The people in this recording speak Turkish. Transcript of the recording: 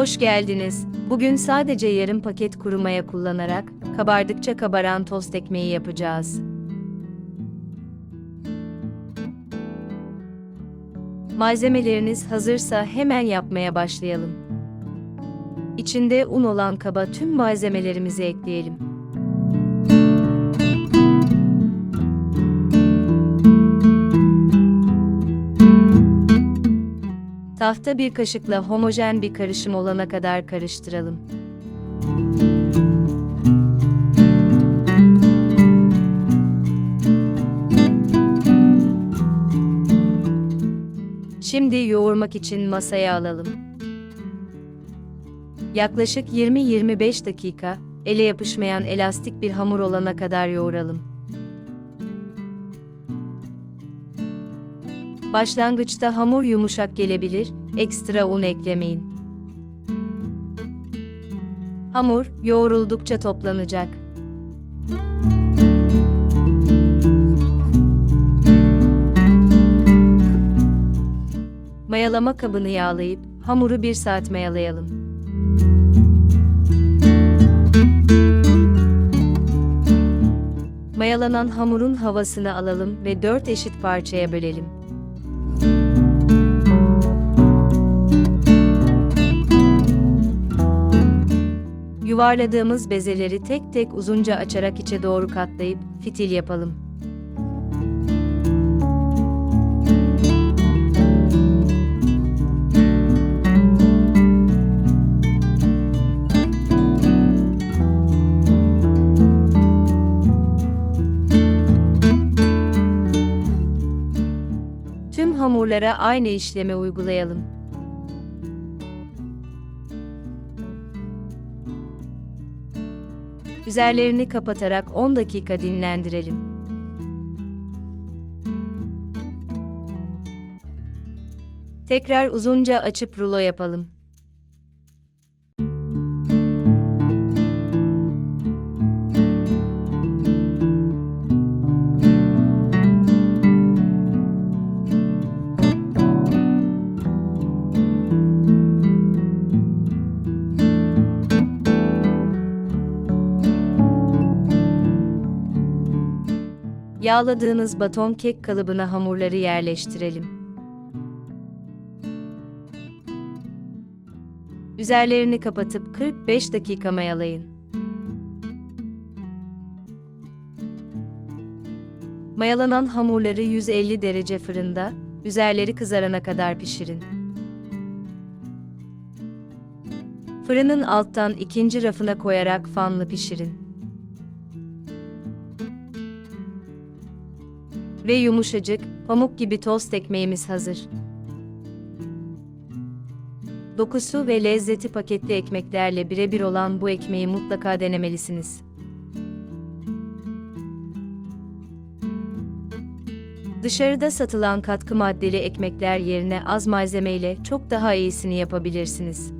Hoş geldiniz. Bugün sadece yarım paket kuru maya kullanarak kabardıkça kabaran tost ekmeği yapacağız. Malzemeleriniz hazırsa hemen yapmaya başlayalım. İçinde un olan kaba tüm malzemelerimizi ekleyelim. Tahta bir kaşıkla homojen bir karışım olana kadar karıştıralım. Şimdi yoğurmak için masaya alalım. Yaklaşık 20-25 dakika, ele yapışmayan elastik bir hamur olana kadar yoğuralım. Başlangıçta hamur yumuşak gelebilir, ekstra un eklemeyin. Hamur yoğruldukça toplanacak. Mayalama kabını yağlayıp hamuru 1 saat mayalayalım. Mayalanan hamurun havasını alalım ve 4 eşit parçaya bölelim. Yuvarladığımız bezeleri tek tek uzunca açarak içe doğru katlayıp fitil yapalım. Tüm hamurlara aynı işlemi uygulayalım. Üzerlerini kapatarak 10 dakika dinlendirelim. Tekrar uzunca açıp rulo yapalım. Yağladığınız baton kek kalıbına hamurları yerleştirelim. Üzerlerini kapatıp 45 dakika mayalayın. Mayalanan hamurları 150 derece fırında, üzerleri kızarana kadar pişirin. Fırının alttan ikinci rafına koyarak fanlı pişirin. Ve yumuşacık, pamuk gibi tost ekmeğimiz hazır. Dokusu ve lezzeti paketli ekmeklerle birebir olan bu ekmeği mutlaka denemelisiniz. Dışarıda satılan katkı maddeli ekmekler yerine az malzemeyle çok daha iyisini yapabilirsiniz.